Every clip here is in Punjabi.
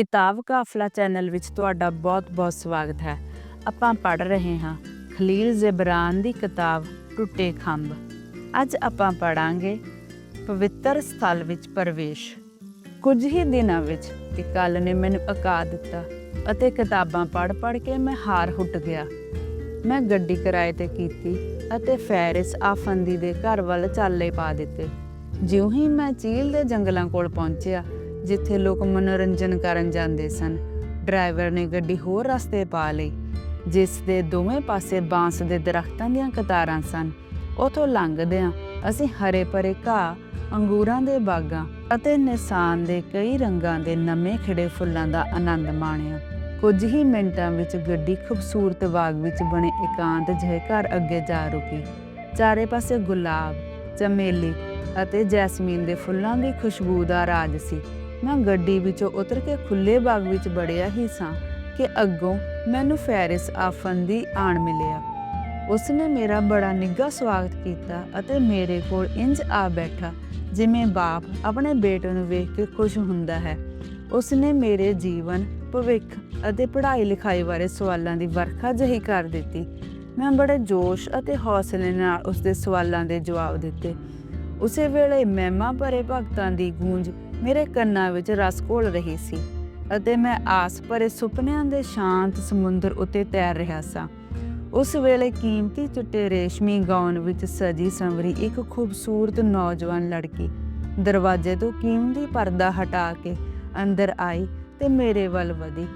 ਕਿਤਾਬ ਕਾਫਲਾ ਚੈਨਲ ਵਿੱਚ ਤੁਹਾਡਾ ਬਹੁਤ-ਬਹੁਤ ਸਵਾਗਤ ਹੈ। ਆਪਾਂ ਪੜ੍ਹ ਰਹੇ ਹਾਂ ਖਲੀਲ ਜ਼ਬਰਾਨ ਦੀ ਕਿਤਾਬ ਟੁੱਟੇ ਖੰਭ। ਅੱਜ ਆਪਾਂ ਪੜਾਂਗੇ ਪਵਿੱਤਰ ਸਥਲ ਵਿੱਚ ਪ੍ਰਵੇਸ਼। ਕੁਝ ਹੀ ਦਿਨਾਂ ਵਿੱਚ ਇਕੱਲ ਨੇ ਮੈਨੂੰ ਅਕਾ ਦਿੱਤਾ ਅਤੇ ਕਿਤਾਬਾਂ ਪੜ੍ਹ-ਪੜ੍ਹ ਕੇ ਮੈਂ ਹਾਰ ਹੁੱਟ ਗਿਆ। ਮੈਂ ਗੱਡੀ ਕਿਰਾਏ ਤੇ ਕੀਤੀ ਅਤੇ ਫੈਰਿਸ ਆਫੰਦੀ ਦੇ ਘਰ ਵੱਲ ਚਾਲੇ ਪਾ ਦਿੱਤੇ। ਜਿਉਂ ਹੀ ਮੈਂ ਚੀਲ ਦੇ ਜੰਗਲਾਂ ਕੋਲ ਪਹੁੰਚਿਆ ਜਿੱਥੇ ਲੋਕ ਮਨੋਰੰਜਨ ਕਰਨ ਜਾਂਦੇ ਸਨ। ਡਰਾਈਵਰ ਨੇ ਗੱਡੀ ਹੋਰ ਰਸਤੇ ਪਾ ਲਈ, ਜਿਸ ਦੇ ਦੋਵੇਂ ਪਾਸੇ ਬਾਂਸ ਦੇ ਦਰਖਤਾਂ ਦੀਆਂ ਕਤਾਰਾਂ ਸਨ। ਉਥੋਂ ਲੰਘਦਿਆਂ ਅਸੀਂ ਹਰੇ ਭਰੇ ਘਾਹ, ਅੰਗੂਰਾਂ ਦੇ ਬਾਗਾਂ ਅਤੇ ਨਿਸ਼ਾਨ ਦੇ ਕਈ ਰੰਗਾਂ ਦੇ ਨਵੇਂ ਖਿੜੇ ਫੁੱਲਾਂ ਦਾ ਆਨੰਦ ਮਾਣਿਆ। ਕੁਝ ਹੀ ਮਿੰਟਾਂ ਵਿੱਚ ਗੱਡੀ ਖੂਬਸੂਰਤ ਬਾਗ ਵਿੱਚ ਬਣੇ ਇਕਾਂਤ ਜਿਹੇ ਘਰ ਅੱਗੇ ਜਾ ਰੁਕੀ। ਚਾਰੇ ਪਾਸੇ ਗੁਲਾਬ, ਚਮੇਲੀ ਅਤੇ ਜੈਸਮੀਨ ਦੇ ਫੁੱਲਾਂ ਦੀ ਖੁਸ਼ਬੂ ਦਾ ਰਾਜ ਸੀ। ਮੈਂ ਗੱਡੀ ਵਿੱਚੋਂ ਉਤਰ ਕੇ ਖੁੱਲੇ ਬਾਗ ਵਿੱਚ ਬੜਿਆ ਹੀ ਸਾਂ ਕਿ ਅੱਗੋਂ ਮੈਨੂੰ ਫੈਰਿਸ ਆਫੰਦੀ ਆਣ ਮਿਲਿਆ। ਉਸਨੇ ਮੇਰਾ ਬੜਾ ਨਿੱਘਾ ਸਵਾਗਤ ਕੀਤਾ ਅਤੇ ਮੇਰੇ ਕੋਲ ਇੰਜ ਆ ਬੈਠਾ ਜਿਵੇਂ ਬਾਪ ਆਪਣੇ ਬੇਟੇ ਨੂੰ ਵੇਖ ਕੇ ਖੁਸ਼ ਹੁੰਦਾ ਹੈ। ਉਸਨੇ ਮੇਰੇ ਜੀਵਨ, ਭਵਿੱਖ ਅਤੇ ਪੜ੍ਹਾਈ ਲਿਖਾਈ ਬਾਰੇ ਸਵਾਲਾਂ ਦੀ ਵਰਖਾ ਜਹੀ ਕਰ ਦਿੱਤੀ। ਮੈਂ ਬੜੇ ਜੋਸ਼ ਅਤੇ ਹੌਸਲੇ ਨਾਲ ਉਸਦੇ ਸਵਾਲਾਂ ਦੇ ਜਵਾਬ ਦਿੱਤੇ। ਉਸੇ ਵੇਲੇ ਮਹਿਮਾ ਭਰੇ ਭਗਤਾਂ ਦੀ ਗੂੰਜ ਮੇਰੇ ਕੰਨਾਂ ਵਿੱਚ ਰਸ ਘੋਲ ਰਹੀ ਸੀ ਅਤੇ ਮੈਂ ਆਸ ਭਰੇ ਸੁਪਨਿਆਂ ਦੇ ਸ਼ਾਂਤ ਸਮੁੰਦਰ ਉੱਤੇ ਤੈਰ ਰਿਹਾ ਸਾਂ। ਉਸ ਵੇਲੇ ਕੀਮਤੀ ਚਿੱਟੇ ਰੇਸ਼ਮੀ ਗਾਊਨ ਵਿੱਚ ਸਜੀ ਸੰਵਰੀ ਇੱਕ ਖੂਬਸੂਰਤ ਨੌਜਵਾਨ ਲੜਕੀ ਦਰਵਾਜ਼ੇ ਤੋਂ ਕੀਮਤੀ ਪਰਦਾ ਹਟਾ ਕੇ ਅੰਦਰ ਆਈ ਤੇ ਮੇਰੇ ਵੱਲ ਵਧੀ।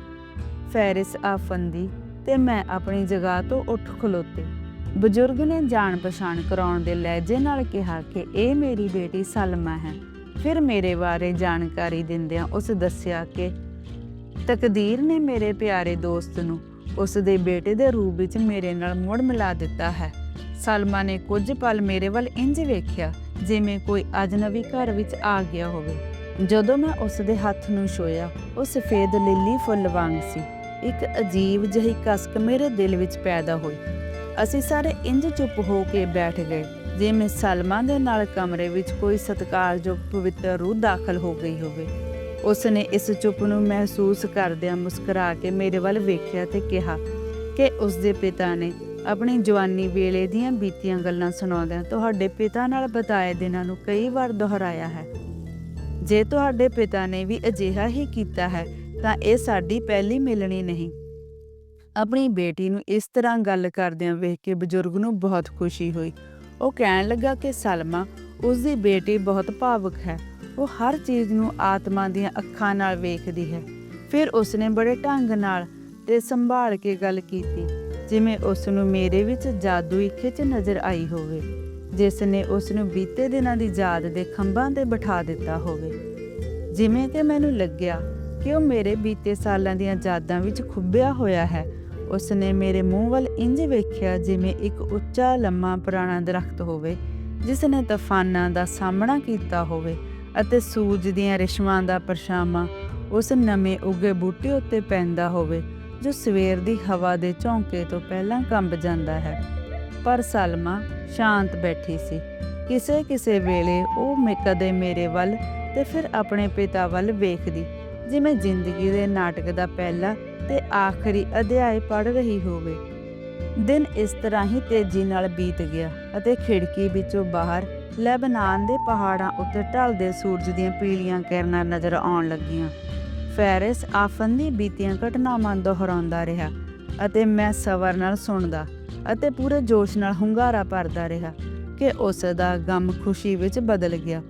ਫੈਰਿਸ ਆਫੰਦੀ ਤੇ ਮੈਂ ਆਪਣੀ ਜਗ੍ਹਾ ਤੋਂ ਉੱਠ ਖਲੋਤੇ। ਬਜ਼ੁਰਗ ਨੇ ਜਾਣ ਪਛਾਣ ਕਰਾਉਣ ਦੇ ਲਹਿਜੇ ਨਾਲ ਕਿਹਾ ਕਿ ਇਹ ਮੇਰੀ ਬੇਟੀ ਸਲਮਾ ਹੈ। ਫਿਰ ਮੇਰੇ ਬਾਰੇ ਜਾਣਕਾਰੀ ਦਿੰਦਿਆਂ ਉਸ ਦੱਸਿਆ ਕਿ ਤਕਦੀਰ ਨੇ ਮੇਰੇ ਪਿਆਰੇ ਦੋਸਤ ਨੂੰ ਉਸ ਦੇ ਬੇਟੇ ਦੇ ਰੂਪ ਵਿੱਚ ਮੇਰੇ ਨਾਲ ਮੁੜ ਮਿਲਾ ਦਿੱਤਾ ਹੈ। ਸਲਮਾ ਨੇ ਕੁਝ ਪਲ ਮੇਰੇ ਵੱਲ ਇੰਜ ਵੇਖਿਆ ਜਿਵੇਂ ਕੋਈ ਅਜਨਬੀ ਘਰ ਵਿੱਚ ਆ ਗਿਆ ਹੋਵੇ। ਜਦੋਂ ਮੈਂ ਉਸ ਦੇ ਹੱਥ ਨੂੰ ਛੋਇਆ ਉਹ ਸਫੇਦ ਲਿੱਲੀ ਫੁੱਲ ਵਾਂਗ ਸੀ। ਇੱਕ ਅਜੀਬ ਜਿਹੀ ਕਸਕ ਮੇਰੇ ਦਿਲ ਵਿੱਚ ਪੈਦਾ ਹੋਈ। ਅਸੀਂ ਸਾਰੇ ਇੰਜ ਚੁੱਪ ਹੋ ਕੇ ਬੈਠ ਗਏ। ਜਿਵੇਂ ਸਲਮਾ ਦੇ ਨਾਲ ਕਮਰੇ ਵਿੱਚ ਕੋਈ ਸਤਿਕਾਰਯੋਗ ਪਵਿੱਤਰ ਰੂਹ ਦਾਖਲ ਹੋ ਗਈ ਹੋਵੇ। ਉਸ ਨੇ ਇਸ ਚੁੱਪ ਨੂੰ ਮਹਿਸੂਸ ਕਰਦਿਆਂ ਮੁਸਕਰਾ ਕੇ ਮੇਰੇ ਵੱਲ ਵੇਖਿਆ ਤੇ ਕਿਹਾ ਕਿ ਉਸ ਦੇ ਪਿਤਾ ਨੇ ਆਪਣੀ ਜਵਾਨੀ ਵੇਲੇ ਦੀਆਂ ਬੀਤੀਆਂ ਗੱਲਾਂ ਸੁਣਾਉਂਦਿਆਂ ਤੁਹਾਡੇ ਪਿਤਾ ਨਾਲ ਬਤਾਏ ਦਿਨਾਂ ਨੂੰ ਕਈ ਵਾਰ ਦੁਹਰਾਇਆ ਹੈ। ਜੇ ਤੁਹਾਡੇ ਪਿਤਾ ਨੇ ਵੀ ਅਜਿਹਾ ਹੀ ਕੀਤਾ ਹੈ, ਤਾਂ ਇਹ ਸਾਡੀ ਪਹਿਲੀ ਮਿਲਣੀ ਨਹੀਂ। ਆਪਣੀ ਬੇਟੀ ਨੂੰ ਇਸ ਤਰ੍ਹਾਂ ਗੱਲ ਕਰਦਿਆਂ ਵੇਖ ਕੇ ਬਜ਼ੁਰਗ ਨੂੰ ਬਹੁਤ ਖੁਸ਼ੀ ਹੋਈ। ਉਹ ਕਹਿਣ ਲੱਗਾ ਕਿ ਸਲਮਾ ਉਸ ਦੀ ਬੇਟੀ ਬਹੁਤ ਭਾਵੁਕ ਹੈ। ਉਹ ਹਰ ਚੀਜ਼ ਨੂੰ ਆਤਮਾ ਦੀਆਂ ਅੱਖਾਂ ਨਾਲ ਵੇਖਦੀ ਹੈ। ਫਿਰ ਉਸਨੇ ਬੜੇ ਢੰਗ ਨਾਲ ਤੇ ਸੰਭਾਲ ਕੇ ਗੱਲ ਕੀਤੀ, ਜਿਵੇਂ ਉਸ ਨੂੰ ਮੇਰੇ ਵਿੱਚ ਜਾਦੂਈ ਖਿੱਚ ਨਜ਼ਰ ਆਈ ਹੋਵੇ ਜਿਸ ਨੇ ਉਸ ਨੂੰ ਬੀਤੇ ਦਿਨਾਂ ਦੀ ਯਾਦ ਦੇ ਖੰਭਾਂ ਤੇ ਬਿਠਾ ਦਿੱਤਾ ਹੋਵੇ। ਜਿਵੇਂ ਕਿ ਮੈਨੂੰ ਲੱਗਿਆ ਕਿ ਉਹ ਮੇਰੇ ਬੀਤੇ ਸਾਲਾਂ ਦੀਆਂ ਯਾਦਾਂ ਵਿੱਚ ਖੁੱਬਿਆ ਹੋਇਆ ਹੈ ਉਸ ਨੇ ਮੇਰੇ ਮੂੰਹ ਵੱਲ ਇੰਜ ਵੇਖਿਆ ਜਿਵੇਂ ਇੱਕ ਉੱਚਾ ਲੰਮਾ ਪੁਰਾਣਾ ਦਰਖਤ ਹੋਵੇ ਜਿਸ ਨੇ ਤੂਫਾਨਾਂ ਦਾ ਸਾਹਮਣਾ ਕੀਤਾ ਹੋਵੇ ਅਤੇ ਸੂਰਜ ਦੀਆਂ ਰਿਸ਼ਮਾਂ ਦਾ ਪਰਛਾਵਾਂ ਉਸ ਨਵੇਂ ਉੱਗੇ ਬੂਟੇ ਉੱਤੇ ਪੈਂਦਾ ਹੋਵੇ, ਜੋ ਸਵੇਰ ਦੀ ਹਵਾ ਦੇ ਝੋਂਕੇ ਤੋਂ ਪਹਿਲਾਂ ਕੰਬ ਜਾਂਦਾ ਹੈ। ਪਰ ਸਲਮਾ ਸ਼ਾਂਤ ਬੈਠੀ ਸੀ। ਕਿਸੇ ਕਿਸੇ ਵੇਲੇ ਉਹ ਮੈਂ, ਕਦੇ ਮੇਰੇ ਵੱਲ ਤੇ ਫਿਰ ਆਪਣੇ ਪਿਤਾ ਵੱਲ ਵੇਖਦੀ। ਜਿਵੇਂ ਜ਼ਿੰਦਗੀ ਦੇ ਨਾਟਕ ਦਾ ਪਹਿਲਾ ਤੇ ਆਖਰੀ ਅਧਿਆਇ ਪੜ ਰਹੀ ਹੋਵੇ, ਦਿਨ ਇਸ ਤਰ੍ਹਾਂ ਹੀ ਤੇਜ਼ੀ ਨਾਲ ਬੀਤ ਗਿਆ ਅਤੇ ਖਿੜਕੀ ਵਿੱਚੋਂ ਬਾਹਰ ਲੈਬਨਾਨ ਦੇ ਪਹਾੜਾਂ ਉੱਤੇ ਢਲਦੇ ਸੂਰਜ ਦੀਆਂ ਪੀਲੀਆਂ ਕਿਰਨਾਂ ਨਜ਼ਰ ਆਉਣ ਲੱਗੀਆਂ। ਫੈਰਿਸ ਆਫੰਦੀ ਬੀਤੀਆਂ ਘਟਨਾਵਾਂ ਦੁਹਰਾਉਂਦਾ ਰਿਹਾ ਅਤੇ ਮੈਂ ਸਬਰ ਨਾਲ ਸੁਣਦਾ ਅਤੇ ਪੂਰੇ ਜੋਸ਼ ਨਾਲ ਹੁੰਗਾਰਾ ਭਰਦਾ ਰਿਹਾ ਕਿ ਉਸ ਦਾ ਗਮ ਖੁਸ਼ੀ ਵਿੱਚ ਬਦਲ ਗਿਆ।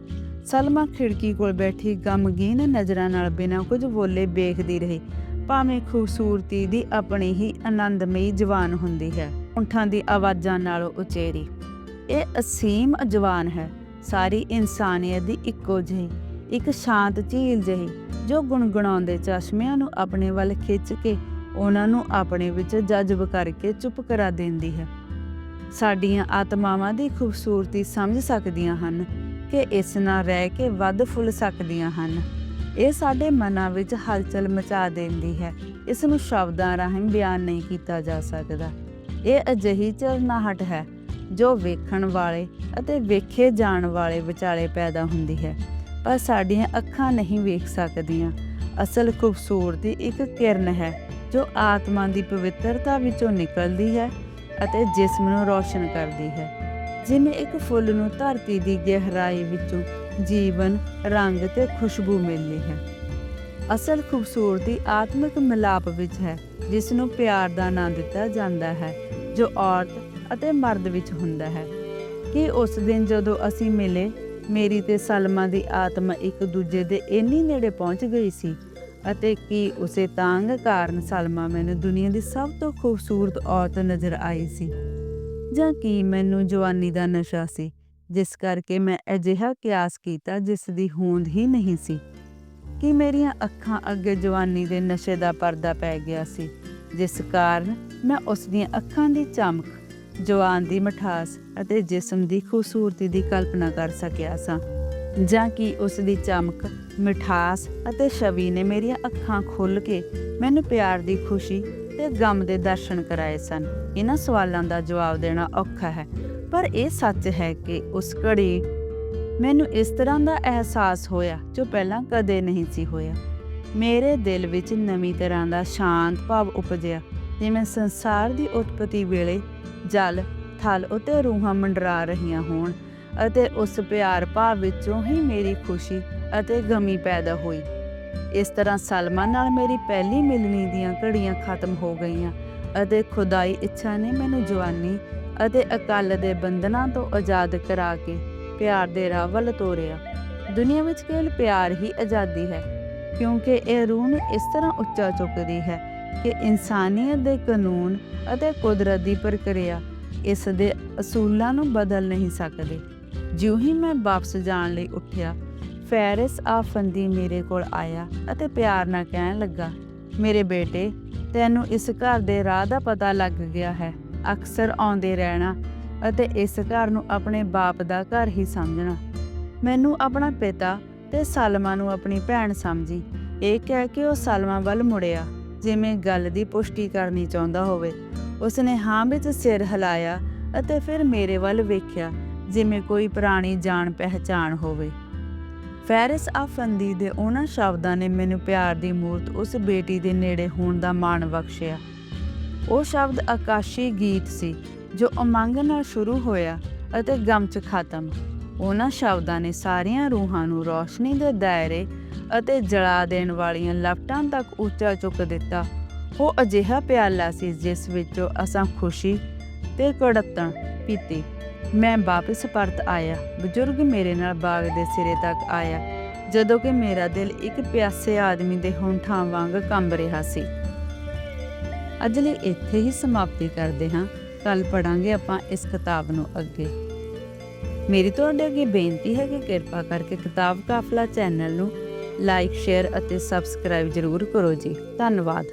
ਸਲਮਾ ਖਿੜਕੀ ਕੋਲ ਬੈਠੀ ਗਮਗੀਨ ਨਜ਼ਰਾਂ ਨਾਲ ਬਿਨਾਂ ਕੁਝ ਬੋਲੇ ਵੇਖਦੀ ਰਹੀ। ਭਾਵੇਂ ਖੂਬਸੂਰਤੀ ਦੀ ਆਪਣੀ ਹੀ ਆਨੰਦਮਈ ਜਵਾਨ ਹੁੰਦੀ ਹੈ ਉਂਠਾਂ ਦੀ ਆਵਾਜ਼ਾਂ ਨਾਲੋਂ ਉਚੇਰੀ। ਇਹ ਅਸੀਮ ਜਵਾਨ ਹੈ। ਸਾਰੀ ਇਨਸਾਨੀਅਤ ਦੀ ਇੱਕੋ ਜਿਹੀ, ਇੱਕ ਸ਼ਾਂਤ ਝੀਲ ਜਿਹੀ, ਜੋ ਗੁੰਗਣਾਉਂਦੇ ਚਸ਼ਮਿਆਂ ਨੂੰ ਆਪਣੇ ਵੱਲ ਖਿੱਚ ਕੇ ਉਹਨਾਂ ਨੂੰ ਆਪਣੇ ਵਿੱਚ ਜਜ਼ਬ ਕਰਕੇ ਚੁੱਪ ਕਰਾ ਦਿੰਦੀ ਹੈ। ਸਾਡੀਆਂ ਆਤਮਾਵਾਂ ਦੀ ਖੂਬਸੂਰਤੀ ਸਮਝ ਸਕਦੀਆਂ ਹਨ। ਕਿ ਇਸ ਨਾਲ ਰਹਿ ਕੇ ਵੱਧ ਫੁੱਲ ਸਕਦੀਆਂ ਹਨ। ਇਹ ਸਾਡੇ ਮਨਾਂ ਵਿੱਚ ਹਲਚਲ ਮਚਾ ਦਿੰਦੀ ਹੈ। ਇਸ ਨੂੰ ਸ਼ਬਦਾਂ ਰਾਹੀਂ ਬਿਆਨ ਨਹੀਂ ਕੀਤਾ ਜਾ ਸਕਦਾ। ਇਹ ਅਜਿਹੀ ਚਰਨਾਹਟ ਹੈ ਜੋ ਵੇਖਣ ਵਾਲੇ ਅਤੇ ਵੇਖੇ ਜਾਣ ਵਾਲੇ ਵਿਚਾਲੇ ਪੈਦਾ ਹੁੰਦੀ ਹੈ। ਪਰ ਸਾਡੀਆਂ ਅੱਖਾਂ ਨਹੀਂ ਵੇਖ ਸਕਦੀਆਂ। ਅਸਲ ਖੂਬਸੂਰਤੀ ਇੱਕ ਕਿਰਨ ਹੈ ਜੋ ਆਤਮਾ ਦੀ ਪਵਿੱਤਰਤਾ ਵਿੱਚੋਂ ਨਿਕਲਦੀ ਹੈ ਅਤੇ ਜਿਸਮ ਨੂੰ ਰੌਸ਼ਨ ਕਰਦੀ ਹੈ। ਜਿਵੇਂ ਇੱਕ ਫੁੱਲ ਨੂੰ ਧਰਤੀ ਦੀ ਗਹਿਰਾਈ ਵਿੱਚੋਂ ਜੀਵਨ, ਰੰਗ ਤੇ ਖੁਸ਼ਬੂ ਮਿਲਦੀ ਹੈ। ਅਸਲ ਖੂਬਸੂਰਤੀ ਆਤਮਿਕ ਮਿਲਾਪ ਵਿੱਚ ਹੈ, ਜਿਸ ਨੂੰ ਪਿਆਰ ਦਾ ਨਾਂ ਦਿੱਤਾ ਜਾਂਦਾ ਹੈ, ਜੋ ਔਰਤ ਅਤੇ ਮਰਦ ਵਿੱਚ ਹੁੰਦਾ ਹੈ। ਕਿ ਉਸ ਦਿਨ ਜਦੋਂ ਅਸੀਂ ਮਿਲੇ, ਮੇਰੀ ਤੇ ਸਲਮਾ ਦੀ ਆਤਮਾ ਇੱਕ ਦੂਜੇ ਦੇ ਇੰਨੀ ਨੇੜੇ ਪਹੁੰਚ ਗਈ ਸੀ ਅਤੇ ਕਿ ਉਸੇ ਤਾਂਗ ਕਾਰਨ ਸਲਮਾ ਮੈਨੂੰ ਦੁਨੀਆ ਦੀ ਸਭ ਤੋਂ ਖੂਬਸੂਰਤ ਔਰਤ ਨਜ਼ਰ ਆਈ ਸੀ। ਜਾਂ ਕਿ ਮੈਨੂੰ ਜਵਾਨੀ ਦਾ ਨਸ਼ਾ ਸੀ, ਜਿਸ ਕਰਕੇ ਮੈਂ ਅਜਿਹਾ ਕਿਆਸ ਕੀਤਾ ਜਿਸ ਦੀ ਹੋਂਦ ਹੀ ਨਹੀਂ ਸੀ। ਕਿ ਮੇਰੀਆਂ ਅੱਖਾਂ ਅੱਗੇ ਜਵਾਨੀ ਦੇ ਨਸ਼ੇ ਦਾ ਪਰਦਾ ਪੈ ਗਿਆ ਸੀ, ਜਿਸ ਕਾਰਨ ਮੈਂ ਉਸ ਦੀਆਂ ਅੱਖਾਂ ਦੀ ਚਮਕ, ਜਵਾਨ ਦੀ ਮਠਾਸ ਅਤੇ ਜਿਸਮ ਦੀ ਖੂਬਸੂਰਤੀ ਦੀ ਕਲਪਨਾ ਕਰ ਸਕਿਆ ਸਾਂ, ਜਾਂ ਕਿ ਉਸ ਦੀ ਚਮਕ, ਮਿਠਾਸ ਅਤੇ ਛਵੀ ਨੇ ਮੇਰੀਆਂ ਅੱਖਾਂ ਖੁੱਲ੍ਹ ਕੇ ਮੈਨੂੰ ਪਿਆਰ ਦੀ ਖੁਸ਼ੀ ਤੇ ਗਮ ਦੇ ਦਰਸ਼ਨ ਕਰਾਏ ਸਨ। ਇਹਨਾਂ ਸਵਾਲਾਂ ਦਾ ਜਵਾਬ ਦੇਣਾ ਔਖਾ ਹੈ, ਪਰ ਇਹ ਸੱਚ ਹੈ ਕਿ ਉਸ ਘੜੀ ਮੈਨੂੰ ਇਸ ਤਰ੍ਹਾਂ ਦਾ ਅਹਿਸਾਸ ਹੋਇਆ ਜੋ ਪਹਿਲਾਂ ਕਦੇ ਨਹੀਂ ਸੀ ਹੋਇਆ। ਮੇਰੇ ਦਿਲ ਵਿੱਚ ਨਵੀਂ ਤਰ੍ਹਾਂ ਦਾ ਸ਼ਾਂਤ ਭਾਵ ਉਪਜਿਆ, ਜਿਵੇਂ ਸੰਸਾਰ ਦੀ ਉਤਪਤੀ ਵੇਲੇ ਜਲ, ਥਲ ਉਤੇ ਰੂਹਾਂ ਮੰਡਰਾ ਰਹੀਆਂ ਹੋਣ ਅਤੇ ਉਸ ਪਿਆਰ ਭਾਵ ਵਿੱਚੋਂ ਹੀ ਮੇਰੀ ਖੁਸ਼ੀ ਅਤੇ ਗਮੀ ਪੈਦਾ ਹੋਈ। ਇਸ ਤਰ੍ਹਾਂ ਸਲਮਾ ਨਾਲ ਮੇਰੀ ਪਹਿਲੀ ਮਿਲਣੀ ਦੀਆਂ ਘੜੀਆਂ ਖਤਮ ਹੋ ਗਈਆਂ ਅਤੇ ਖੁਦਾਈ ਇੱਛਾ ਨੇ ਮੈਨੂੰ ਜਵਾਨੀ ਅਤੇ ਅਕਾਲ ਦੇ ਬੰਧਨਾਂ ਤੋਂ ਆਜ਼ਾਦ ਕਰਾ ਕੇ ਪਿਆਰ ਦੇ ਰਾਹ ਵੱਲ ਤੋਰਿਆ। ਦੁਨੀਆ ਵਿੱਚ ਕੇਵਲ ਪਿਆਰ ਹੀ ਆਜ਼ਾਦੀ ਹੈ, ਕਿਉਂਕਿ ਇਹ ਰੂਹ ਨੂੰ ਇਸ ਤਰ੍ਹਾਂ ਉੱਚਾ ਚੁੱਕਦੀ ਹੈ ਕਿ ਇਨਸਾਨੀਅਤ ਦੇ ਕਾਨੂੰਨ ਅਤੇ ਕੁਦਰਤ ਦੀ ਪ੍ਰਕਿਰਿਆ ਇਸ ਦੇ ਅਸੂਲਾਂ ਨੂੰ ਬਦਲ ਨਹੀਂ ਸਕਦੇ। ਜਿਉਂ ਹੀ ਮੈਂ ਵਾਪਸ ਜਾਣ ਲਈ ਉੱਠਿਆ ਫੈਰਿਸ ਆਫੰਦੀ ਮੇਰੇ ਕੋਲ ਆਇਆ ਅਤੇ ਪਿਆਰ ਨਾਲ ਕਹਿਣ ਲੱਗਾ, ਮੇਰੇ ਬੇਟੇ, ਤੈਨੂੰ ਇਸ ਘਰ ਦੇ ਰਾਹ ਦਾ ਪਤਾ ਲੱਗ ਗਿਆ ਹੈ। ਅਕਸਰ ਆਉਂਦੇ ਰਹਿਣਾ ਅਤੇ ਇਸ ਘਰ ਨੂੰ ਆਪਣੇ ਬਾਪ ਦਾ ਘਰ ਹੀ ਸਮਝਣਾ। ਮੈਨੂੰ ਆਪਣਾ ਪਿਤਾ ਤੇ ਸਲਮਾ ਨੂੰ ਆਪਣੀ ਭੈਣ ਸਮਝੀ। ਇਹ ਕਹਿ ਕੇ ਉਹ ਸਲਮਾ ਵੱਲ ਮੁੜਿਆ। ਜਿਵੇਂ ਗੱਲ ਦੀ ਪੁਸ਼ਟੀ ਕਰਨੀ ਚਾਹੁੰਦਾ ਹੋਵੇ। ਉਸਨੇ ਹਾਂ ਵਿੱਚ ਸਿਰ ਹਿਲਾਇਆ ਅਤੇ ਫਿਰ ਮੇਰੇ ਵੱਲ ਵੇਖਿਆ, ਜਿਵੇਂ ਕੋਈ ਪੁਰਾਣੀ ਜਾਣ ਪਹਿਚਾਣ ਹੋਵੇ। ਫੈਰਿਸ ਆਫੰਦੀ ਦੇ ਉਹਨਾਂ ਸ਼ਬਦਾਂ ਨੇ ਮੈਨੂੰ ਪਿਆਰ ਦੀ ਮੂਰਤ ਉਸ ਬੇਟੀ ਦੇ ਨੇੜੇ ਹੋਣ ਦਾ ਮਾਣ ਬਖਸ਼ਿਆ। ਉਹ ਸ਼ਬਦ ਆਕਾਸ਼ੀ ਗੀਤ ਸੀ, ਜੋ ਉਮੰਗ ਨਾਲ ਸ਼ੁਰੂ ਹੋਇਆ ਅਤੇ ਗਮ 'ਚ ਖਤਮ। ਉਹਨਾਂ ਸ਼ਬਦਾਂ ਨੇ ਸਾਰੀਆਂ ਰੂਹਾਂ ਨੂੰ ਰੋਸ਼ਨੀ ਦੇ ਦਾਇਰੇ ਅਤੇ ਜਲਾ ਦੇਣ ਵਾਲੀਆਂ ਲਪਟਾਂ ਤੱਕ ਉੱਚਾ ਚੁੱਕ ਦਿੱਤਾ। ਉਹ ਅਜਿਹਾ ਪਿਆਲਾ ਸੀ, ਜਿਸ ਵਿੱਚੋਂ ਅਸਾਂ ਖੁਸ਼ੀ ਤੇ ਕੜਤਣ ਪੀਤੀ। ਮੈਂ ਵਾਪਸ ਪਰਤ ਆਇਆ। ਬਜ਼ੁਰਗ ਮੇਰੇ ਨਾਲ ਬਾਗ ਦੇ ਸਿਰੇ ਤੱਕ ਆਇਆ, ਜਦੋਂ ਕਿ ਮੇਰਾ ਦਿਲ ਇੱਕ ਪਿਆਸੇ ਆਦਮੀ ਦੇ ਹੋਂਠਾਂ ਵਾਂਗ ਕੰਬ ਰਿਹਾ ਸੀ। ਅੱਜ ਲਈ ਇੱਥੇ ਹੀ ਸਮਾਪਤੀ ਕਰਦੇ ਹਾਂ। ਕੱਲ ਪੜਾਂਗੇ ਆਪਾਂ ਇਸ ਕਿਤਾਬ ਨੂੰ ਅੱਗੇ। ਮੇਰੀ ਤੁਹਾਡੇ ਅੱਗੇ ਬੇਨਤੀ ਹੈ ਕਿ ਕਿਰਪਾ ਕਰਕੇ ਕਿਤਾਬ ਕਾਫਲਾ ਚੈਨਲ ਨੂੰ ਲਾਈਕ, ਸ਼ੇਅਰ ਅਤੇ ਸਬਸਕ੍ਰਾਈਬ ਜ਼ਰੂਰ ਕਰੋ ਜੀ। ਧੰਨਵਾਦ।